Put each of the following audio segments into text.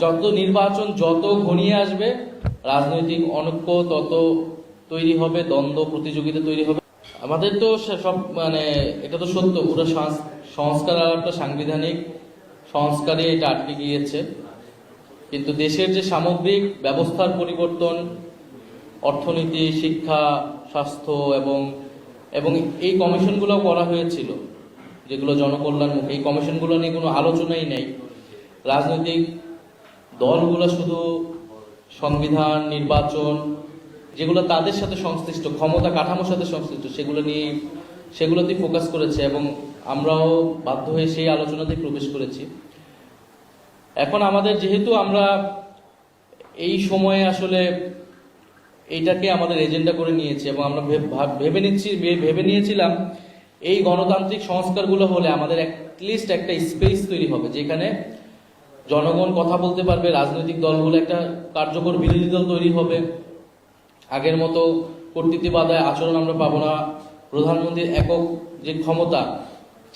যত নির্বাচন যত ঘনিয়ে আসবে, রাজনৈতিক অনৈক্য তত তৈরি হবে, দ্বন্দ্ব প্রতিযোগিতা তৈরি হবে। আমাদের তো সব মানে এটা তো সত্য, পুরো সংস- সংস্কার আর একটা সাংবিধানিক সংস্কারে এটা আটকে গিয়েছে। কিন্তু দেশের যে সামগ্রিক ব্যবস্থার পরিবর্তন, অর্থনীতি, শিক্ষা, স্বাস্থ্য এবং এবং এই কমিশনগুলো করা হয়েছিল, যেগুলো জনকল্যাণমুখী, এই কমিশনগুলো নিয়ে কোনো আলোচনাই নেই। রাজনৈতিক দলগুলো শুধু সংবিধান, নির্বাচন, যেগুলো তাদের সাথে সংশ্লিষ্ট, ক্ষমতা কাঠামোর সাথে সংশ্লিষ্ট, সেগুলো নিয়ে, সেগুলোতেই ফোকাস করেছে এবং আমরাও বাধ্য হয়ে সেই আলোচনাতে প্রবেশ করেছি। এখন আমাদের যেহেতু আমরা এই সময়ে আসলে এইটাকে আমাদের এজেন্ডা করে নিয়েছি এবং আমরা ভেব- নিচ্ছি ভেবে নিয়েছিলাম এই গণতান্ত্রিক সংস্কারগুলো হলে আমাদের লিস্ট একটা স্পেস তৈরি হবে, যেখানে জনগণ কথা বলতে পারবে, রাজনৈতিক দলগুলো একটা কার্যকর বিরোধী দল তৈরি হবে। আগের মতো কর্তৃত্ববাদায় আচরণ আমরা পাবো না। প্রধানমন্ত্রীর একক যে ক্ষমতা,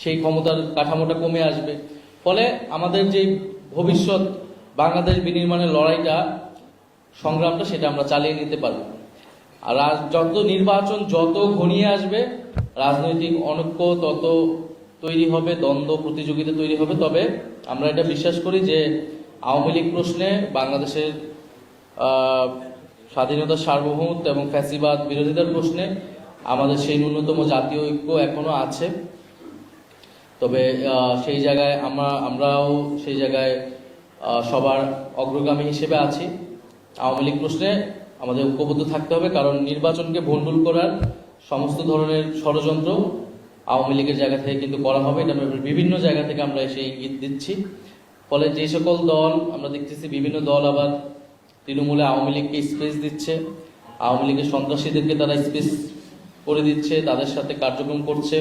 সেই ক্ষমতার কাঠামোটা কমে আসবে। ফলে আমাদের যে ভবিষ্যৎ, বাংলাদেশ বিনির্মাণের লড়াইটা, সংগ্রামটা সেটা আমরা চালিয়ে নিতে পারব। আর যত নির্বাচন যত ঘনিয়ে আসবে, রাজনৈতিক অনৈক্য তত তৈরি হবে, দ্বন্দ্ব প্রতিযোগিতা তৈরি হবে, তবে আমরা এটা বিশ্বাস করি যে আওয়ামী লীগ প্রশ্নে বাংলাদেশের স্বাধীনতার সার্বভৌমত্ব এবং ফ্যাসিবাদ বিরোধিতার প্রশ্নে আমাদের সেই ন্যূনতম জাতীয় ঐক্য এখনও আছে। তবে সেই জায়গায় আমরা, আমরাও সেই জায়গায় সবার অগ্রগামী হিসেবে আছি। আওয়ামী লীগ প্রশ্নে আমাদের ঐক্যবদ্ধ থাকতে হবে, কারণ নির্বাচনকে ভণ্ডুল করার সমস্ত ধরনের ষড়যন্ত্র আওয়ামী লীগের জায়গা থেকে কিন্তু করা হবে, এটা বিভিন্ন জায়গা থেকে আমরা এসে ইঙ্গিত দিচ্ছি। ফলে যে সকল দল, আমরা দেখতেছি বিভিন্ন দল আবার তৃণমূলে আওয়ামী লীগকে স্পেস দিচ্ছে। আওয়ামী লীগের সন্ত্রাসীদেরকে তারা স্পেস করে দিচ্ছে, তাদের সাথে কার্যক্রম করছে।